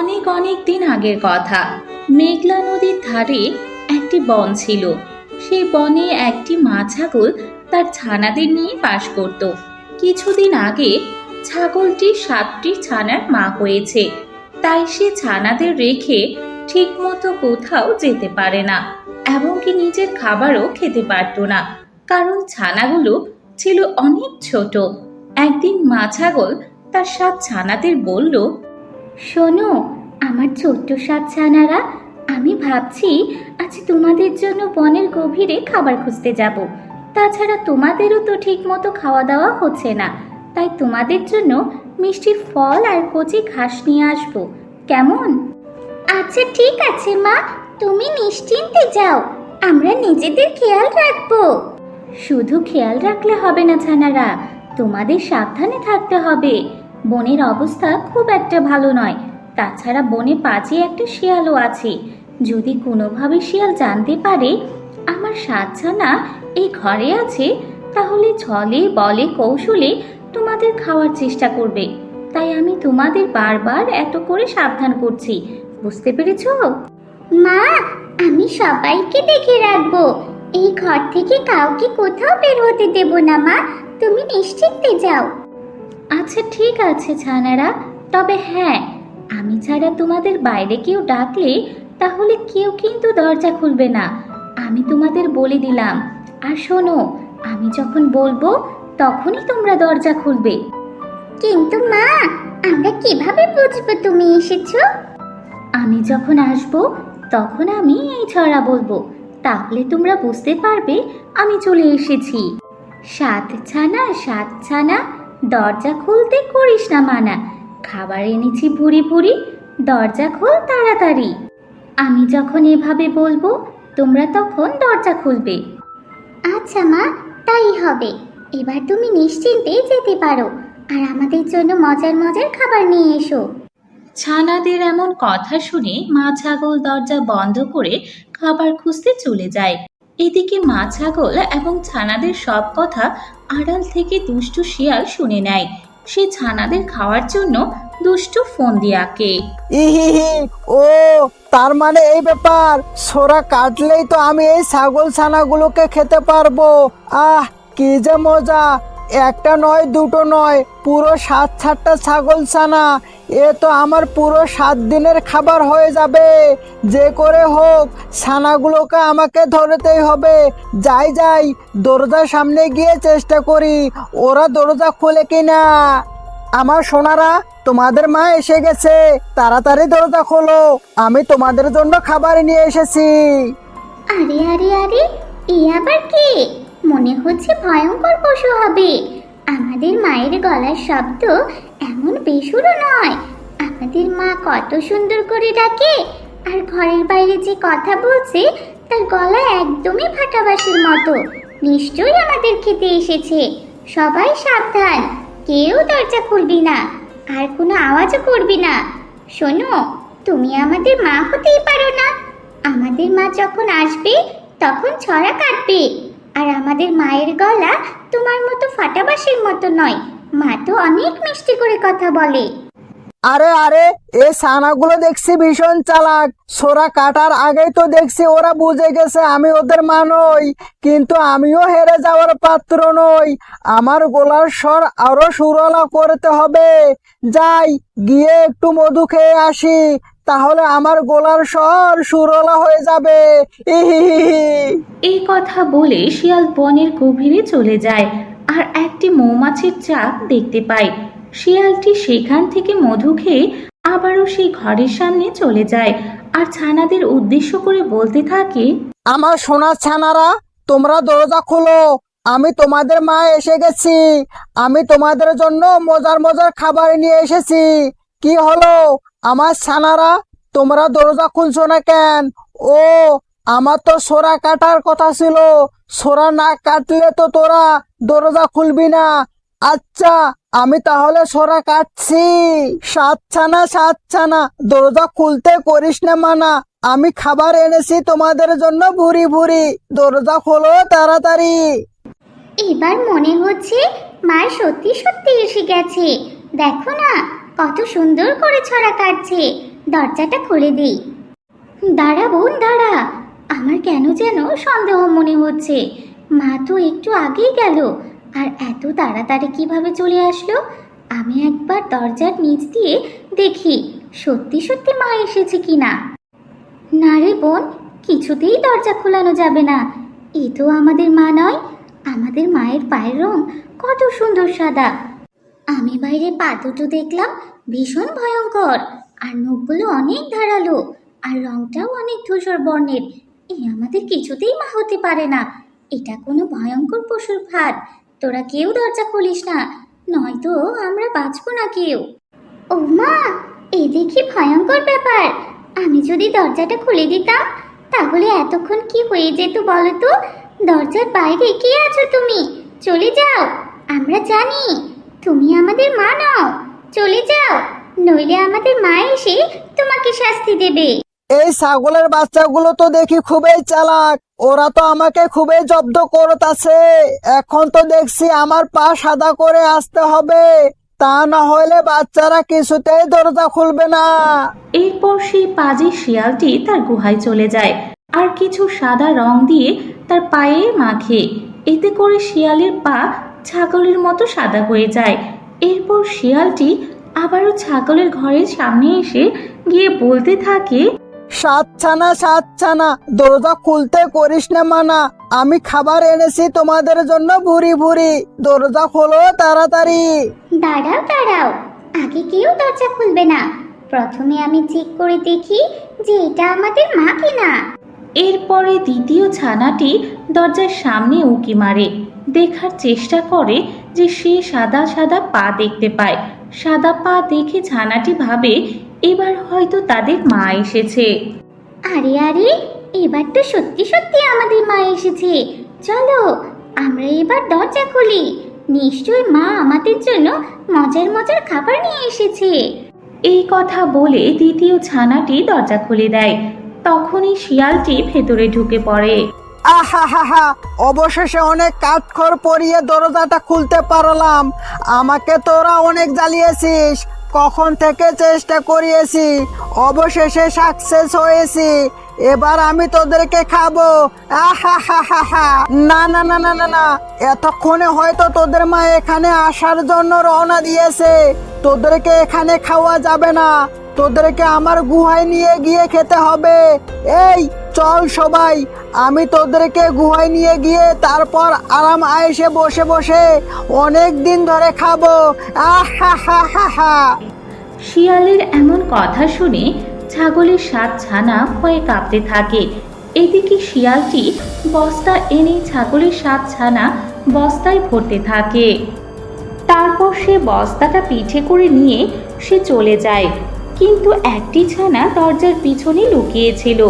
অনেক অনেক দিন আগের কথা। মেঘলা নদীর ধারে একটি বন ছিল। সেই বনে একটি মা ছাগল তার ছানাদের নিয়ে বাস করত। কিছুদিন আগে ছাগলটি সাতটি ছানার মা হয়েছে। তাই সে ছানাদের রেখে ঠিকমতো কোথাও যেতে পারে না এমনকি নিজের খাবারও খেতে পারত না। কারণ ছানাগুলো ছিল অনেক ছোট। একদিন মা ছাগল তার সাত ছানাদের বলল শোনো, আমার ছোট্ট সাত ছানারা, আমি ভাবছি আজ তোমাদের জন্য বনের গভীরে খাবার খুঁজতে যাব। তাছাড়া তোমাদেরও তো ঠিক মতো খাওয়া দাওয়া হচ্ছে না। তাই তোমাদের জন্য মিষ্টি ফল আর কচি ঘাস নিয়ে আসব। কেমন? আচ্ছা ঠিক আছে, মা। তুমি নিশ্চিন্তে যাও। আমরা নিজেদের খেয়াল রাখব। শুধু খেয়াল রাখলে হবে না ছানারা, তোমাদের সাবধানে থাকতে হবে। বনের অবস্থা খুব একটা ভালো নয়। তাছাড়া বনে পাঁচে একটা শিয়ালও আছে। যদি কোনোভাবে শিয়াল জানতে পারে, আমার সাতছানা এই ঘরে আছে, তাহলে ছলে, বলে, কৌশলে তোমাদের খাওয়ার চেষ্টা করবে। তাই আমি তোমাদের বারবার এত করে সাবধান করছি। বুঝতে পেরেছ? মা, আমি সবাইকে দেখে রাখব। এই ঘর থেকে কাউকে কোথাও বের হতে দেব না, মা। তুমি নিশ্চিন্তে যাও। আচ্ছা ঠিক আছে ছানারা। তবে হ্যাঁ আমি ছাড়া তোমাদের বাইরে কেউ ডাকলে তাহলে কেউ কিন্তু দরজা খুলবে না। আমি তোমাদের বলে দিলাম। আর শোনো আমি যখন বলব তখনই তোমরা দরজা খুলবে। কিন্তু মা আমরা কীভাবে বুঝব তুমি এসেছ? আমি যখন আসব তখন আমি এই ছড়া বলব। তাহলে তোমরা বুঝতে পারবে আমি চলে এসেছি। সাত ছানা সাত ছানা দরজা খুলতে করিস না মানা। খাবার এনেছি ভুরি ভুরি দরজা খোল তাড়াতাড়ি। আমি যখন এভাবে বলব তোমরা তখন দরজা খুলবে। আচ্ছা মা তাই হবে। এবার তুমি নিশ্চিন্তে যেতে পারো আর আমাদের জন্য মজার মজার খাবার নিয়ে এসো। ছানাদের এমন কথা শুনে মা ছাগল দরজা বন্ধ করে খাবার খুঁজতে চলে যায়। এদিকে মা ছাগল এবং ছানাদের সব কথা আড়াল থেকে দুষ্টু শিয়াল শুনে নেয়। সে ছানাদের খাওয়ার জন্য দুষ্টু ফোন দিয়াকে ইহিহি ও, তার মানে এই ব্যাপার। সোরা কাটলেই তো আমি এই ছাগল ছানাগুলোকে খেতে পারব। আহ, কি যে মজা। একটা নয়, দুটো নয়। পুরো সাত সাতটা ছাগল ছানা। এ তো আমার পুরো সাত দিনের খাবার হয়ে যাবে। যে করে হোক, ছানাগুলোকে আমাকে ধরতেই হবে। যাই যাই, দরজার সামনে গিয়ে চেষ্টা করি, ওরা দরজা খোলে কিনা। আমার সোনারা, তোমাদের মা এসে গেছে। তাড়াতাড়ি দরজা খোলো। আমি তোমাদের জন্য খাবার নিয়ে এসেছি। আরে আরে আরে, এ আবার কে? মনে হচ্ছে ভয়ঙ্কর পশু হবে। আমাদের মায়ের গলার শব্দ এমন বেসুরো নয়। আমাদের মা কত সুন্দর করে ডাকে, আর ঘরের বাইরে যে কথা বলছে, তার গলা একদমই ফাটাবাসের মতো। নিশ্চয়ই আমাদের খেতে এসেছে। সবাই সাবধান, কেউ দরজা খুলবি না, আর কোনো আওয়াজও করবি না। শোনো, তুমি আমাদের মা হতেই পারো না। আমাদের মা যখন আসবে, তখন ছড়া কাটবে। আর আমাদের মায়ের গলা তোমার মতো ফাটাবাসের মতো নয়। মা তো অনেক মিষ্টি করে কথা বলে। আরে আরে, এ ছানাগুলো দেখছি ভীষণ চালাক। সোরা কাটার আগেই তো দেখছি ওরা বুঝে গেছে আমি ওদের মা নই, কিন্তু আমিও হেরে যাওয়ার পাত্র নই। আমার গলার স্বর আরও সুরলা করতে হবে। যাই, গিয়ে একটু মধু খেয়ে আসি, তাহলে আমার গলার স্বর সুরলা হয়ে যাবে। এই কথা বলে শিয়াল বনের গভীরে চলে যায়, আর একটি মৌমাছির চাক দেখতে পায়। শিয়ালটি সেখান থেকে মধু খেয়ে আবারও সেই ঘরের সামনে চলে যায়। আর ছানাদের উদ্দেশ্য করে বলতে থাকে, আমার সোনার ছানারা, তোমরা দরজা খোলো। আমি তোমাদের মা এসে গেছি। আমি তোমাদের জন্য মজার মজার খাবার নিয়ে এসেছি। কি হলো? আমার ছানারা, তোমরা দরজা খুলছো না কেন? ও, আমার তো সোরা কাটার কথা ছিল। সোরা না কাটলে তো তোরা দরজা খুলবি না। আচ্ছা আমি তাহলে সরা কাটছি। সাত ছানা সাত ছানা দরজা খুলতে করিস না মানা। আমি খাবার এনেছি তোমাদের জন্য ভুরি ভুরি। দরজা খোলো তাড়াতাড়ি। এবার মনে হচ্ছে মা সত্যি সত্যি এসে গেছে। দেখো না, কত সুন্দর করে ছড়া কাটছে। দরজাটা খুলে দিই। দাঁড়া বোন, দাঁড়া। আমার কেন যেন সন্দেহ মনে হচ্ছে। মা তো একটু আগেই গেল। আর এত তাড়াতাড়ি কীভাবে চলে আসলো? আমি একবার দরজার নিচ দিয়ে দেখি সত্যি সত্যি মা এসেছে কিনা। না রে বোন, কিছুতেই দরজা খোলানো যাবে না। এ তো আমাদের মা নয়, আমাদের মায়ের পায়ের রং কত সুন্দর সাদা। আমি বাইরে পা দুটো দেখলাম, ভীষণ ভয়ঙ্কর, আর নখগুলো অনেক ধারালো, আর রংটাও অনেক ধূসর বর্ণের। এ আমাদের কিছুতেই মা হতে পারে না। এটা কোনো ভয়ঙ্কর পশুর ফাঁদ তোরা কেউ দরজা খুলিস না, নয়তো আমরা বাঁচবো না কেউ। ও মা এ দেখি ভয়ঙ্কর ব্যাপার। আমি যদি দরজাটা খুলে দিতাম, তাহলে এতক্ষণ কি হয়ে যেত বলো তো দরজার বাইরে কে আছো তুমি? চলে যাও, আমরা জানি। তুমি আমাদের মা নও, চলে যাও। নইলে আমাদের মা এসে তোমাকে শাস্তি দেবে। এই ছাগলের বাচ্চাগুলো তো দেখি খুবই চালাক। ওরা তো আমাকে খুবই জব্দ করতেছে। এখন তো দেখছি আমার পা সাদা করে আসতে হবে। তা না হলে বাচ্চারা কিছুতেই দরজা খুলবে না। এরপর সেই পাজি শিয়ালটি তার গুহায় চলে যায়। আর কিছু সাদা রং দিয়ে তার পায়ে মাখে। এতে করে শিয়ালের পা ছাগলের মতো সাদা হয়ে যায়। এরপর শিয়ালটি আবারও ছাগলের ঘরের সামনে এসে গিয়ে বলতে থাকে সাতছানা সাতছানা দরজা খুলতে করিস না মানা। আমি খাবার এনেছি তোমাদের জন্য ভুরি ভুরি। দরজা খোলো তাড়াতাড়ি। দাঁড়াও দাঁড়াও। আগে কেউ দরজা খুলবে না। প্রথমে আমি চেক করে দেখি যে এটা আমাদের মা কিনা। এরপরে দ্বিতীয় ছানাটি দরজার সামনে উঁকি মারে। দেখার চেষ্টা করে যে সে সাদা সাদা পা দেখতে পায়। সাদা পা দেখে ছানাটি ভাবে এবার হয়তো তাদের মা এসেছে। আরে আরে এবার তো সত্যি সত্যি আমাদের মা এসেছে। চলো আমরা এবার দরজা খুলি। নিশ্চয় মা আমাদের জন্য মজার মজার খাবার নিয়ে এসেছে। এই কথা বলে দ্বিতীয় ছানাটি দরজা খুলে দেয়। তখনই শিয়ালটি ভেতরে ঢুকে পড়ে। আহা হা হা অবশেষে অনেক কাঠখড় পরিয়ে দরজাটা খুলতে পারলাম। আমাকে তোরা অনেক জ্বালিয়েছিস। কখন থেকে চেষ্টা করিয়েছি, অবশেষে সাকসেস হয়েছি। এবার আমি তোদেরকে খাব। না না না না না না। এতক্ষণে হয়তো তোদের মা এখানে আসার জন্য রওনা দিয়েছে। তোদেরকে এখানে খাওয়া যাবে না। তোদেরকে আমার গুহায় নিয়ে গিয়ে খেতে হবে। এই, চল সবাই। আমি তোদেরকে গুহায় নিয়ে গিয়ে তারপর আরাম আয়েসে বসে বসে অনেক দিন ধরে খাব। হা হা হা শিয়ালের এমন কথা শুনে ছাগলের সাত ছানা ভয়ে কাঁপতে থাকে। এদিকে শিয়ালটি বস্তা এনে ছাগলের সাত ছানা বস্তায় ভরতে থাকে। তারপর সে বস্তাটা পিঠে করে নিয়ে সে চলে যায়। কিন্তু একটি ছানা দরজার পিছনে লুকিয়েছিল।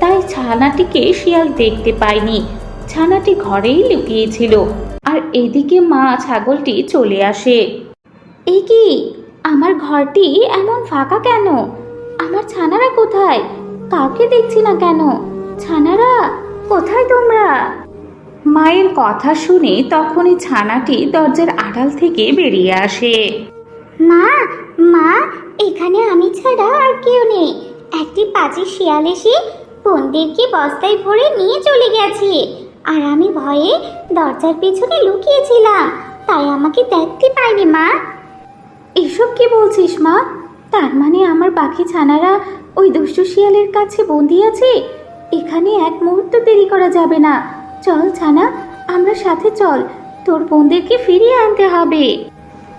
তাই ছানাটিকে শিয়াল দেখতে পায়নি। ছানাটি ঘরেই লুকিয়েছিল। আর এদিকে মা ছাগলটি চলে আসে। এ কি? আমার ঘরটি এমন ফাঁকা কেন? আমার ছানারা কোথায়? কাউকে দেখছি না কেন? ছানারা, কোথায় তোমরা? মায়ের কথা শুনে তখনই ছানাটি দরজার আড়াল থেকে বেরিয়ে আসে। মা মা, এখানে আমি ছাড়া আর কেউ নেই। একটি পাঁচি শিয়াল এসে বোনদেরকে বস্তায় ভরে নিয়ে চলে গেছে। আর আমি ভয়ে দরজার পেছনে লুকিয়েছিলাম, তাই আমাকে দেখতে পাইনি মা। এসব কি বলছিস মা? তার মানে আমার বাকি ছানারা ওই দুষ্টু শিয়ালের কাছে বন্দি আছে? এখানে এক মুহূর্ত দেরি করা যাবে না। চল ছানা, আমরা সাথে চল। তোর বোনদেরকে ফিরিয়ে আনতে হবে।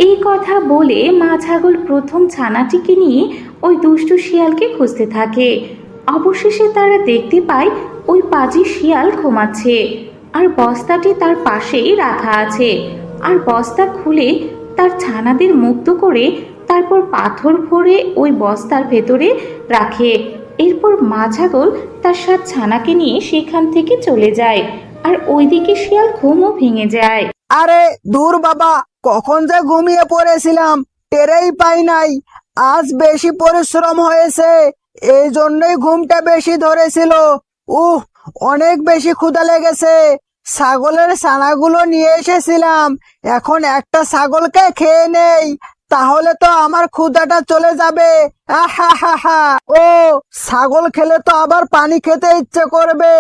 এই কথা বলে মা ছাগল প্রথম ছানাটিকে নিয়ে ওই দুষ্টু শিয়ালকে খুঁজতে থাকে। অবশেষে তারা দেখতে পায় ওই পাজি শিয়াল ঘুমাচ্ছে আর বস্তাটি তার পাশেই রাখা আছে। আর বস্তা খুলে তার ছানাদের মুক্ত করে তারপর পাথর ভরে ওই বস্তার ভেতরে রাখে। এরপর মা ছাগল তার সাত ছানাকে নিয়ে সেখান থেকে চলে যায় আর ওইদিকে শিয়াল ঘুমও ভেঙে যায়। আরে দূর বাবা কখন যে ঘুমিয়ে পড়েছিলাম, টেরেই পাই নাই। আজ বেশি পরিশ্রম হয়েছে, এই জন্যই ঘুমটা বেশি ধরেছিল। উহ, অনেক বেশি ক্ষুদা লেগেছে। ছাগলের ছানাগুলো নিয়ে এসেছিলাম। এখন একটা ছাগলকে খেয়ে নেই। তাহলে তো আমার ক্ষুদাটা চলে যাবে। ও, ছাগল খেলে তো আবার পানি খেতে ইচ্ছে করবে।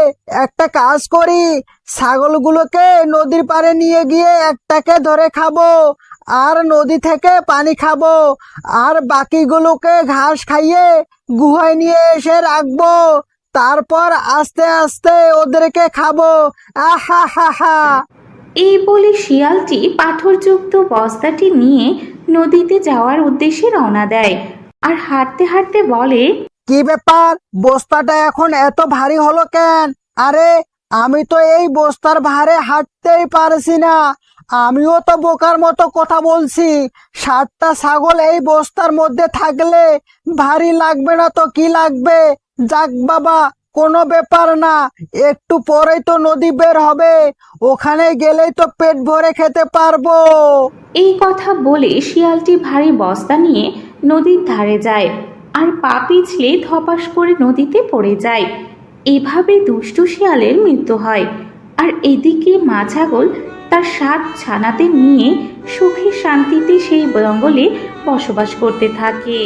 একটা কাজ করি, ছাগলগুলোকে নদীর পাড়ে নিয়ে গিয়ে একটাকে ধরে খাব, আর নদী থেকে পানি খাব, আর বাকিগুলোকে ঘাস খাইয়ে গুহায় নিয়ে এসে রাখব, তারপর আস্তে আস্তে ওদেরকে খাব। আহা হা হা এই বলে শিয়ালটি পাথরযুক্ত বস্তাটি নিয়ে নদীতে যাওয়ার উদ্দেশ্যে রওনা দেয় আর হাঁটতে হাঁটতে বলে, কি ব্যাপার? বস্তাটা এখন এত ভারী হলো কেন? আরে, আমি তো এই বস্তার ভারে হাঁটতেই পারছি না। আমিও তো বোকার মতো কথা বলছি। ষাটটা ছাগল এই বস্তার মধ্যে থাকলে ভারী লাগবে না তো কি লাগবে? যাক বাবা কোনো ব্যাপার না, একটু পরেই তো নদী বের হবে, ওখানে গেলেই তো পেট ভরে খেতে পারব। এই কথা বলে শিয়ালটি ভারী বস্তা নিয়ে নদীর ধারে যায়, আর পা পিছলে ধপাস করে নদীতে পড়ে যায়। এভাবে দুষ্টু শিয়ালের মৃত্যু হয়, আর এদিকে মা ছাগল তার সাত ছানাতে নিয়ে সুখে শান্তিতে সেই জঙ্গলে বসবাস করতে থাকে।